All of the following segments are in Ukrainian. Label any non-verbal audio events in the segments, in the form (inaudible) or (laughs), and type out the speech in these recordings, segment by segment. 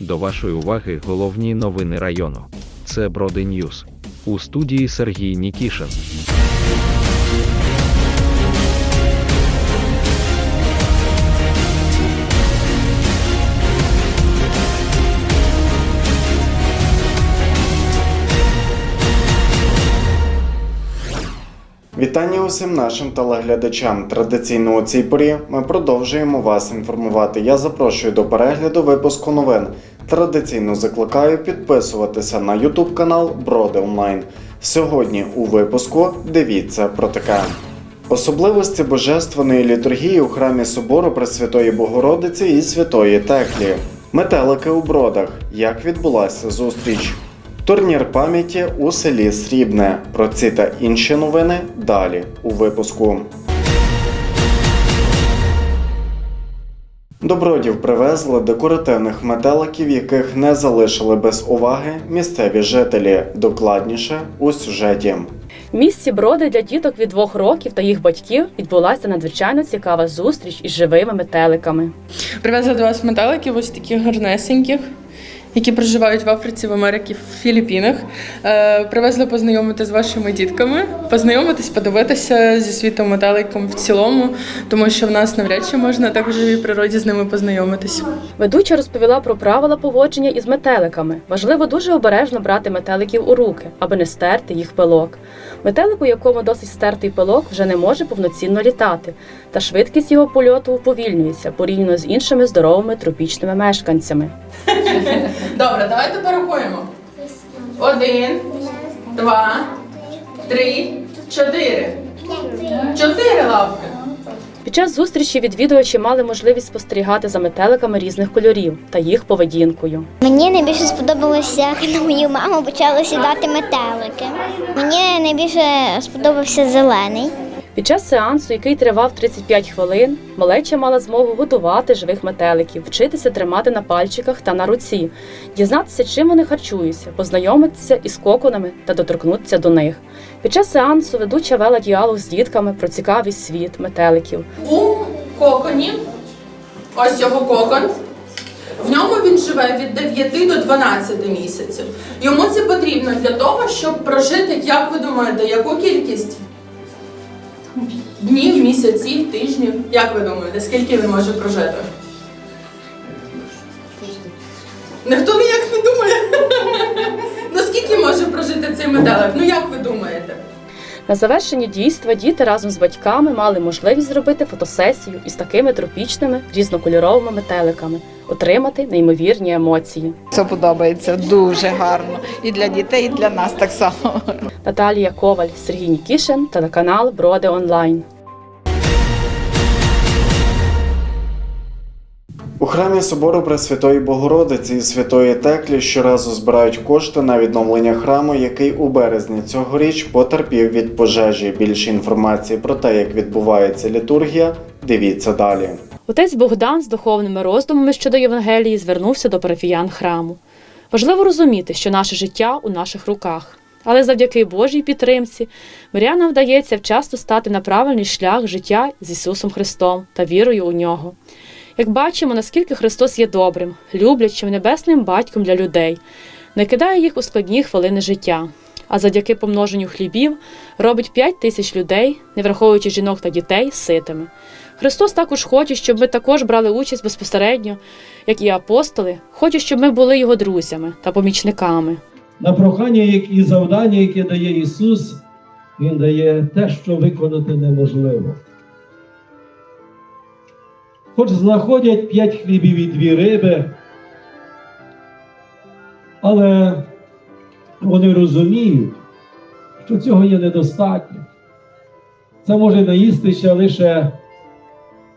До вашої уваги головні новини району. Це Броди Ньюз. У студії Сергій Нікішин. Вітання усім нашим телеглядачам. Традиційно у цій порі ми продовжуємо вас інформувати. Я запрошую до перегляду випуску новин. Традиційно закликаю підписуватися на YouTube канал Броди Онлайн. Сьогодні у випуску дивіться про таке. Особливості божественної літургії у храмі собору Пресвятої Богородиці і Святої Теклі. Метелики у бродах. Як відбулася зустріч? Турнір пам'яті у селі Срібне. Про ці та інші новини далі у випуску. Добродів привезли декоративних метеликів, яких не залишили без уваги місцеві жителі. Докладніше у сюжеті. В місті Броди для діток від двох років та їх батьків відбулася надзвичайно цікава зустріч із живими метеликами. Привезли до вас метеликів, ось таких гарнесеньких, які проживають в Африці, в Америці, в Філіппінах. Е, привезли познайомити з вашими дітками, познайомитись, подивитися зі світом метеликом в цілому, тому що в нас навряд чи можна так в живій природі з ними познайомитись. Ведуча розповіла про правила поводження із метеликами. Важливо дуже обережно брати метеликів у руки, аби не стерти їх пилок. Метелик, у якому досить стертий пилок, вже не може повноцінно літати, та швидкість його польоту уповільнюється порівняно з іншими здоровими тропічними мешканцями. Добре, давайте порахуємо. Один, два, три, чотири. Чотири лапки. Під час зустрічі відвідувачі мали можливість спостерігати за метеликами різних кольорів та їх поведінкою. Мені найбільше сподобалося, як на мою маму почали сідати метелики. Мені найбільше сподобався зелений. Під час сеансу, який тривав 35 хвилин, малеча мала змогу годувати живих метеликів, вчитися тримати на пальчиках та на руці, дізнатися, чим вони харчуються, познайомитися із коконами та доторкнутися до них. Під час сеансу ведуча вела діалог з дітками про цікавий світ метеликів. У коконі, ось його кокон. В ньому він живе від 9 до 12 місяців. Йому це потрібно для того, щоб прожити, як ви думаєте, яку кількість? Днів, місяців, тижнів. Як ви думаєте, скільки він може прожити? Ніхто ніяк не думає. (laughs) Ну скільки може прожити цей метелик? Ну як ви думаєте? На завершення дійства діти разом з батьками мали можливість зробити фотосесію із такими тропічними різнокольоровими метеликами, отримати неймовірні емоції. Це подобається дуже гарно і для дітей, і для нас так само. Наталія Коваль, Сергій Нікішин, телеканал Броди Онлайн. У храмі собору Пресвятої Богородиці і Святої Теклі щоразу збирають кошти на відновлення храму, який у березні цьогоріч потерпів від пожежі. Більше інформації про те, як відбувається літургія, дивіться далі. Отець Богдан з духовними роздумами щодо Євангелії звернувся до парафіян храму. Важливо розуміти, що наше життя у наших руках. Але завдяки Божій підтримці мирянам вдається вчасно стати на правильний шлях життя з Ісусом Христом та вірою у нього. Як бачимо, наскільки Христос є добрим, люблячим небесним батьком для людей, не кидає їх у складні хвилини життя, а завдяки помноженню хлібів робить п'ять тисяч людей, не враховуючи жінок та дітей, ситими. Христос також хоче, щоб ми також брали участь безпосередньо, як і апостоли, хоче, щоб ми були його друзями та помічниками. На прохання і завдання, яке дає Ісус, Він дає те, що виконати неможливо. Хоч знаходять п'ять хлібів і дві риби, але вони розуміють, що цього є недостатньо. Це може наїстися лише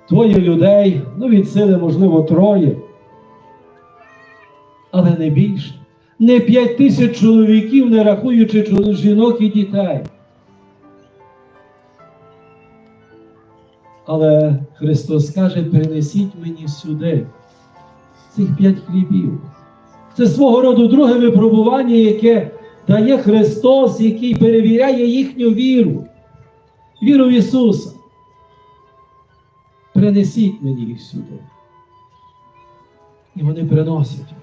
двоє людей, ну від сили, можливо, троє, але не більше не п'ять тисяч чоловіків, не рахуючи жінок і дітей. Але Христос каже, принесіть мені сюди цих п'ять хлібів. Це свого роду друге випробування, яке дає Христос, який перевіряє їхню віру, віру в Ісуса. Принесіть мені їх сюди. І вони приносять.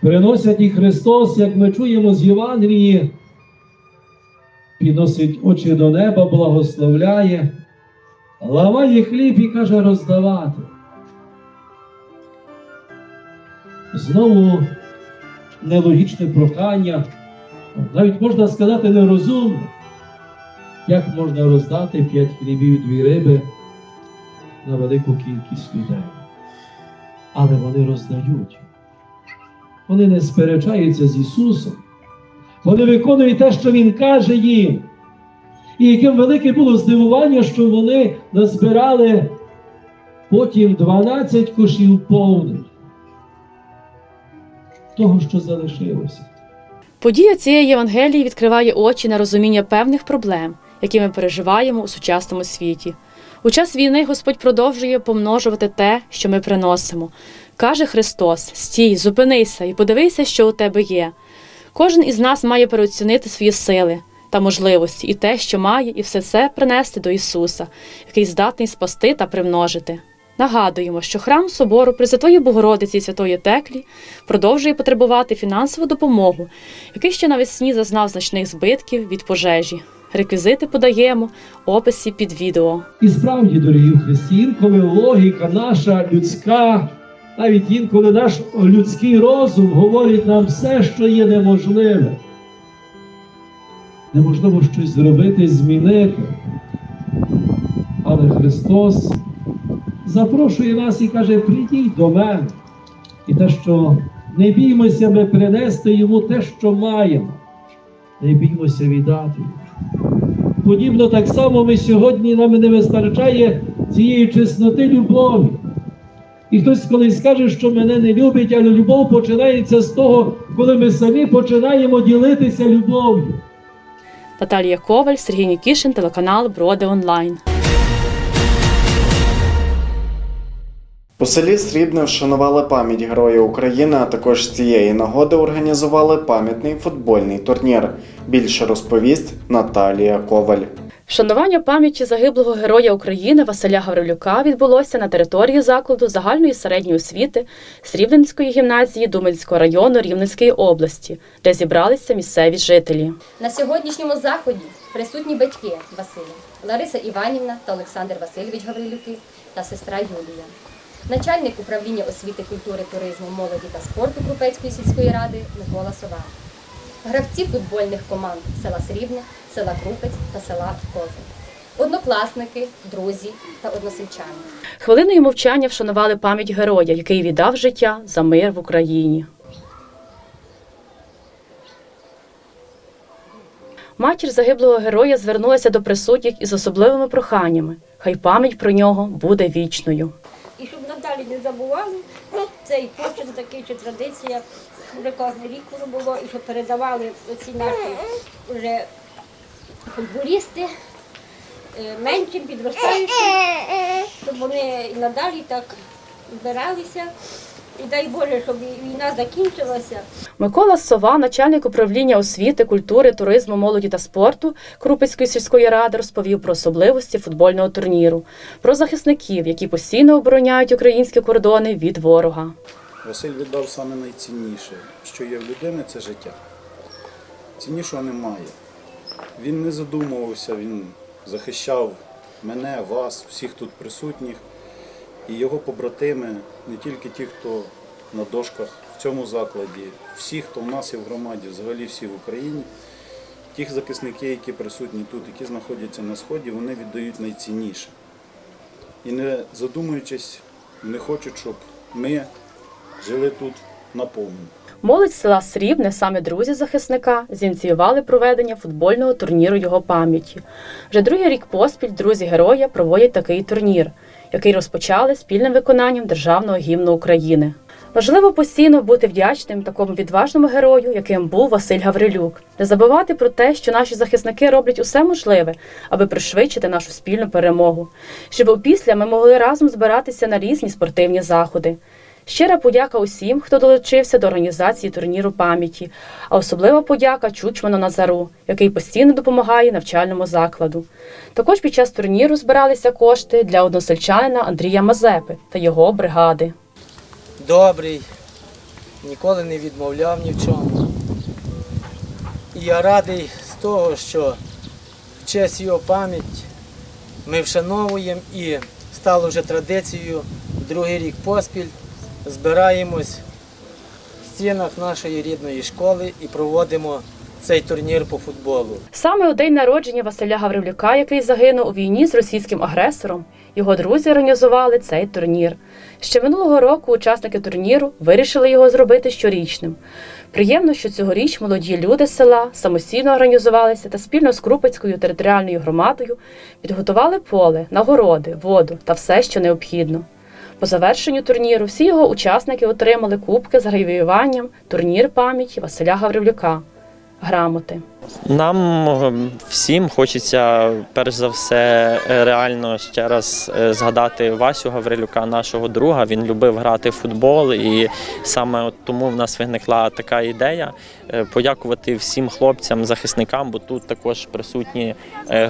Приносять і Христос, як ми чуємо з Євангелії, підносить очі до неба, благословляє, ламає хліб і каже роздавати. Знову нелогічне прохання, навіть можна сказати, нерозумне. Як можна роздати п'ять хлібів дві риби на велику кількість людей? Але вони роздають. Вони не сперечаються з Ісусом. Вони виконують те, що Він каже їм. І яким велике було здивування, що вони назбирали потім 12 кошів повних того, що залишилося. Подія цієї Євангелії відкриває очі на розуміння певних проблем, які ми переживаємо у сучасному світі. У час війни Господь продовжує помножувати те, що ми приносимо. Каже Христос: стій, зупинися і подивися, що у тебе є. Кожен із нас має переоцінити свої сили та можливості і те, що має, і все це принести до Ісуса, який здатний спасти та примножити. Нагадуємо, що храм собору Пресвятої Богородиці Святої Теклі продовжує потребувати фінансову допомогу, який ще навесні зазнав значних збитків від пожежі. Реквізити подаємо в описі під відео. І справді, дорогі Христі, інколи логіка наша людська, навіть інколи наш людський розум говорить нам все, що є неможливе. Неможливо щось зробити, змінити. Але Христос запрошує нас і каже: прийдіть до мене. І те, що не біймося ми принести йому те, що маємо, не біймося віддати. Подібно так само ми сьогодні нам не вистачає цієї чесноти любові. І хтось колись скаже, що мене не любить, але любов починається з того, коли ми самі починаємо ділитися любов'ю. Наталія Коваль, Сергій Нікішин, телеканал Броди Онлайн. У селі Срібне вшанували пам'ять Героя України, а також з цієї нагоди організували пам'ятний футбольний турнір. Більше розповість Наталія Коваль. Вшанування пам'яті загиблого героя України Василя Гаврилюка відбулося на території закладу загальної середньої освіти Срібненської гімназії Думельського району Рівненської області, де зібралися місцеві жителі. На сьогоднішньому заході присутні батьки Василя, Лариса Іванівна та Олександр Васильович Гаврилюки та сестра Юлія, начальник управління освіти, культури, туризму, молоді та спорту Крупецької сільської ради Микола Сова, гравці футбольних команд села Срібне, села Крупець та села Козин, однокласники, друзі та односельчани. Хвилиною мовчання вшанували пам'ять героя, який віддав життя за мир в Україні. Матір загиблого героя звернулася до присутніх із особливими проханнями. Хай пам'ять про нього буде вічною. і щоб надалі не забували цей почин такий чи традиція, вже кожен рік воно було, і щоб передавали ці наші вже футболісти е, меншим, підростаючим, щоб вони і надалі так збиралися. І дай Боже, щоб війна закінчилася. Микола Сова, начальник управління освіти, культури, туризму, молоді та спорту Крупицької сільської ради, розповів про особливості футбольного турніру, про захисників, які постійно обороняють українські кордони від ворога. Василь віддав саме найцінніше, що є в людини, це життя. Ціннішого немає. Він не задумувався, він захищав мене, вас, всіх тут присутніх, і його побратими, не тільки ті, хто на дошках в цьому закладі, всі, хто в нас є в громаді, взагалі всі в Україні. Ті захисники, які присутні тут, які знаходяться на сході, вони віддають найцінніше. І не задумуючись, не хочуть, щоб ми жили тут наповну. Молодь села Срібне, саме друзі захисника, зініціювали проведення футбольного турніру його пам'яті. Вже другий рік поспіль друзі героя проводять такий турнір, який розпочали спільним виконанням державного гімну України. Важливо постійно бути вдячним такому відважному герою, яким був Василь Гаврилюк, не забувати про те, що наші захисники роблять усе можливе, аби пришвидшити нашу спільну перемогу, щоб опісля ми могли разом збиратися на різні спортивні заходи. Щира подяка усім, хто долучився до організації турніру пам'яті, а особлива подяка Чучману Назару, який постійно допомагає навчальному закладу. Також під час турніру збиралися кошти для односельчанина Андрія Мазепи та його бригади. добрий, ніколи не відмовляв ні в чому. І я радий з того, що в честь його пам'ять ми вшановуємо і стало вже традицією другий рік поспіль. Збираємось в стінах нашої рідної школи і проводимо цей турнір по футболу. Саме у день народження Василя Гаврилюка, який загинув у війні з російським агресором, його друзі організували цей турнір. Ще минулого року учасники турніру вирішили його зробити щорічним. Приємно, що цьогоріч молоді люди з села самостійно організувалися та спільно з Крупецькою територіальною громадою підготували поле, нагороди, воду та все, що необхідно. По завершенню турніру всі його учасники отримали кубки з гравіюванням турнір пам'яті Василя Гаврилюка, грамоти. Нам е, всім хочеться перш за все е, реально ще раз е, згадати Васю Гаврилюка, нашого друга. Він любив грати в футбол, і саме от тому в нас виникла така ідея подякувати всім хлопцям, захисникам, бо тут також присутні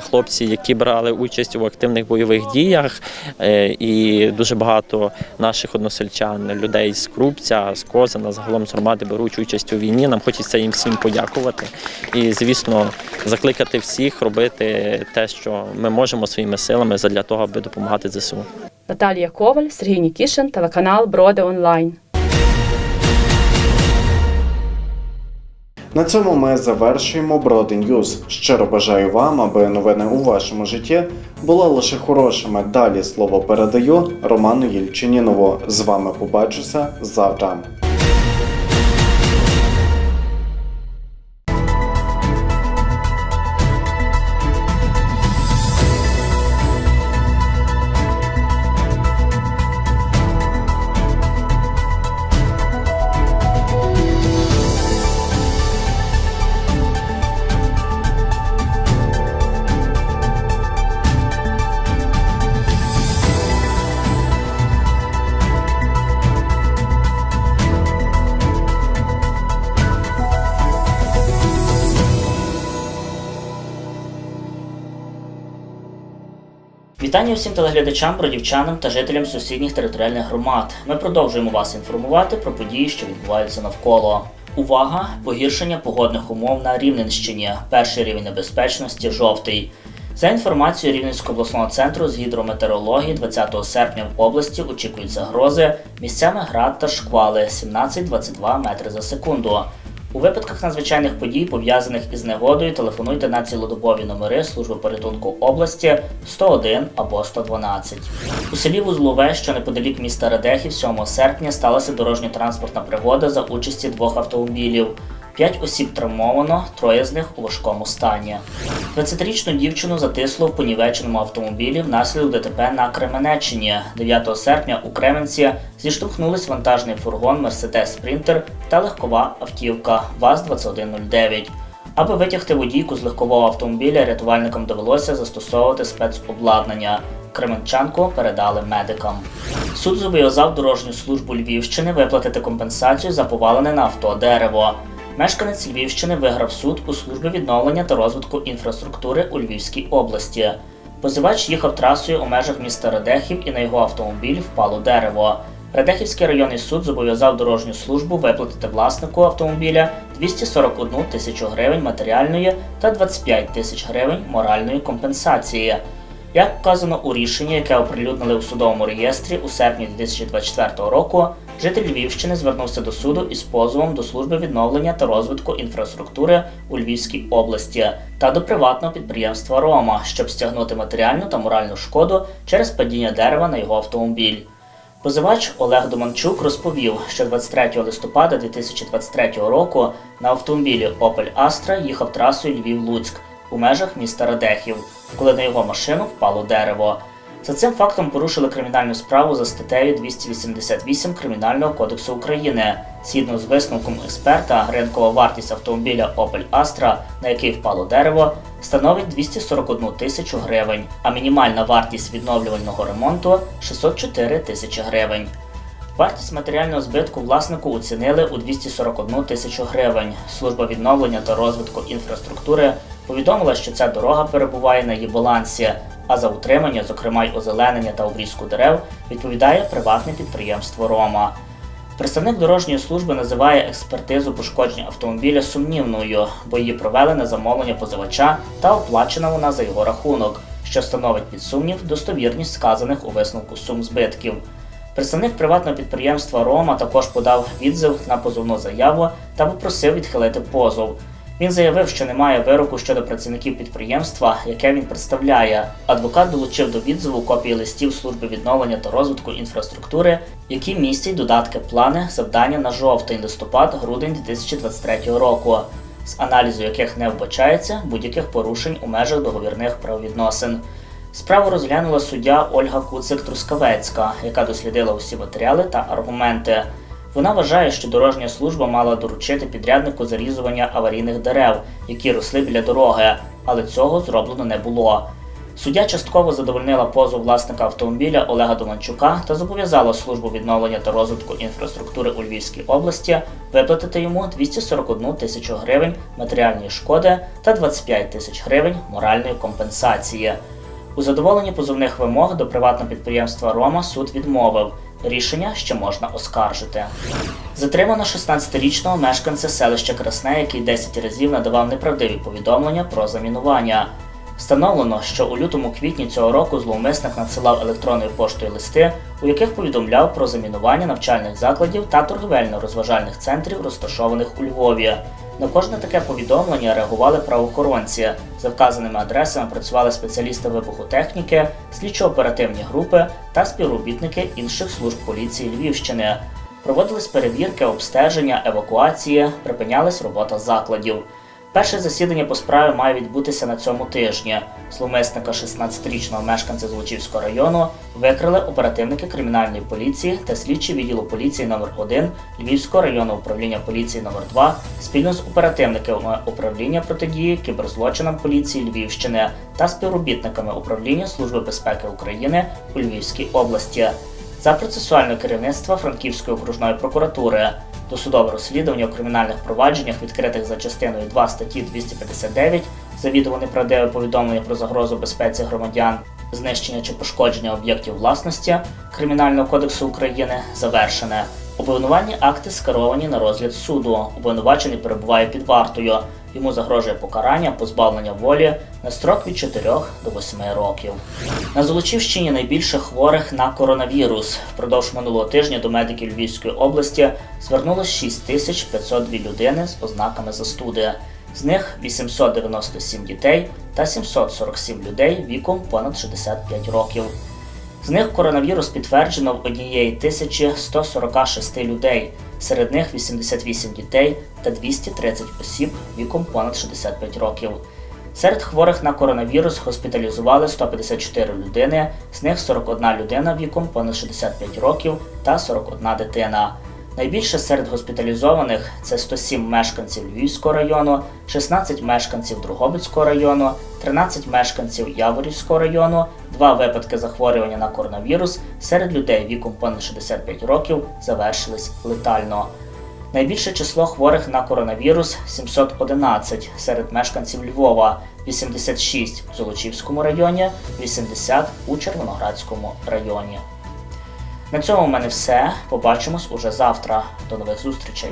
хлопці, які брали участь у активних бойових діях, і дуже багато наших односельчан, людей з Крупця, з Козина, загалом з громади беруть участь у війні. Нам хочеться їм всім подякувати. І, звісно, закликати всіх робити те, що ми можемо своїми силами для того, аби допомагати ЗСУ. Наталія Коваль, Сергій Нікішин, телеканал Броди Онлайн. На цьому ми завершуємо Броди Ньюз. Щиро бажаю вам, аби новини у вашому житті були лише хорошими. Далі слово передаю Роману Єльчинінову. З вами побачуся завтра. Вітання всім телеглядачам, бродівчанам та жителям сусідніх територіальних громад. Ми продовжуємо вас інформувати про події, що відбуваються навколо. Увага! Погіршення погодних умов на Рівненщині. Перший рівень небезпечності жовтий. За інформацією Рівненського обласного центру з гідрометеорології 20 серпня в області очікують загрози місцями град та шквали 17-22 метри за секунду. У випадках надзвичайних подій, пов'язаних із негодою, телефонуйте на цілодобові номери служби порятунку області 101 або 112. У селі Вузлове, що неподалік міста Радехів, 7 серпня сталася дорожньо-транспортна пригода за участі двох автомобілів. П'ять осіб травмовано, троє з них у важкому стані. 20-річну дівчину затисло в понівеченому автомобілі внаслідок ДТП на Кременеччині. 9 серпня у Кременці зіштовхнулись вантажний фургон Mercedes Sprinter та легкова автівка ВАЗ-2109. Аби витягти водійку з легкового автомобіля, рятувальникам довелося застосовувати спецобладнання. Кременчанку передали медикам. Суд зобов'язав дорожню службу Львівщини виплатити компенсацію за повалене на авто дерево. Мешканець Львівщини виграв суд у службі відновлення та розвитку інфраструктури у Львівській області. Позивач їхав трасою у межах міста Радехів і на його автомобіль впало дерево. Радехівський районний суд зобов'язав дорожню службу виплатити власнику автомобіля 241 тисячу гривень матеріальної та 25 тисяч гривень моральної компенсації. Як вказано у рішенні, яке оприлюднили у судовому реєстрі у серпні 2024 року, житель Львівщини звернувся до суду із позовом до служби відновлення та розвитку інфраструктури у Львівській області та до приватного підприємства Рома, щоб стягнути матеріальну та моральну шкоду через падіння дерева на його автомобіль. Позивач Олег Доманчук розповів, що 23 листопада 2023 року на автомобілі Opel Astra їхав трасою Львів-Луцьк у межах міста Радехів, коли на його машину впало дерево. За цим фактом порушили кримінальну справу за статтею 288 Кримінального кодексу України. Згідно з висновком експерта, ринкова вартість автомобіля Opel Astra, на який впало дерево, становить 241 тисячу гривень, а мінімальна вартість відновлювального ремонту 604 тисячі гривень. Вартість матеріального збитку власнику оцінили у 241 тисячу гривень. Служба відновлення та розвитку інфраструктури повідомила, що ця дорога перебуває на її балансі, а за утримання, зокрема й озеленення та обрізку дерев, відповідає приватне підприємство Рома. Представник дорожньої служби називає експертизу пошкоджень автомобіля сумнівною, бо її провели на замовлення позивача та оплачена вона за його рахунок, що становить під сумнів достовірність сказаних у висновку сум збитків. Представник приватного підприємства Рома також подав відзив на позовну заяву та попросив відхилити позов. Він заявив, що немає вироку щодо працівників підприємства, яке він представляє. Адвокат долучив до відзиву копії листів служби відновлення та розвитку інфраструктури, які містять додатки плани завдання на жовтень, листопад, грудень 2023 року, з аналізу яких не вбачається будь-яких порушень у межах договірних правовідносин. Справу розглянула суддя Ольга Куцик Трускавецька, яка дослідила усі матеріали та аргументи. Вона вважає, що дорожня служба мала доручити підряднику зарізування аварійних дерев, які росли біля дороги, але цього зроблено не було. Суддя частково задовольнила позов власника автомобіля Олега Доманчука та зобов'язала службу відновлення та розвитку інфраструктури у Львівській області виплатити йому 241 тисячу гривень матеріальної шкоди та 25 тисяч гривень моральної компенсації. У задоволенні позовних вимог до приватного підприємства Рома суд відмовив. Рішення ще можна оскаржити. Затримано 16-річного мешканця селища Красне, який 10 разів надавав неправдиві повідомлення про замінування. Встановлено, що у лютому-квітні цього року зловмисник надсилав електронною поштою листи, у яких повідомляв про замінування навчальних закладів та торговельно-розважальних центрів, розташованих у Львові. На кожне таке повідомлення реагували правоохоронці. За вказаними адресами працювали спеціалісти вибухотехніки, слідчо-оперативні групи та співробітники інших служб поліції Львівщини. Проводились перевірки, обстеження, евакуації, припинялась робота закладів. Перше засідання по справі має відбутися на цьому тижні. Зловмисника 16-річного мешканця Злочівського району викрили оперативники кримінальної поліції та слідчі відділу поліції номер 1 Львівського районного управління поліції номер 2 спільно з оперативниками управління протидії кіберзлочинам поліції Львівщини та співробітниками управління Служби безпеки України у Львівській області за процесуальне керівництво Франківської окружної прокуратури. Досудове розслідування у кримінальних провадженнях, відкритих за частиною 2 статті 259, завідомо неправдиве повідомлення про загрозу безпеці громадян, знищення чи пошкодження об'єктів власності Кримінального кодексу України завершене. Обвинувальні акти скеровані на розгляд суду. Обвинувачений перебуває під вартою. Йому загрожує покарання, позбавлення волі на строк від 4 до 8 років. На Золочівщині найбільше хворих на коронавірус. Впродовж минулого тижня до медиків Львівської області звернулося 6502 людини з ознаками застуди. З них 897 дітей та 747 людей віком понад 65 років. З них коронавірус підтверджено в однієї 1146 людей, серед них 88 дітей та 230 осіб віком понад 65 років. Серед хворих на коронавірус госпіталізували 154 людини, з них 41 людина віком понад 65 років та 41 дитина. Найбільше серед госпіталізованих це 107 мешканців Львівського району, 16 мешканців Другобицького району, 13 мешканців Яворівського району, два випадки захворювання на коронавірус серед людей віком понад 65 років завершились летально. Найбільше число хворих на коронавірус 711 серед мешканців Львова, 86 в Золочівському районі, 80 у Червоноградському районі. На цьому в мене все. Побачимось уже завтра. До нових зустрічей.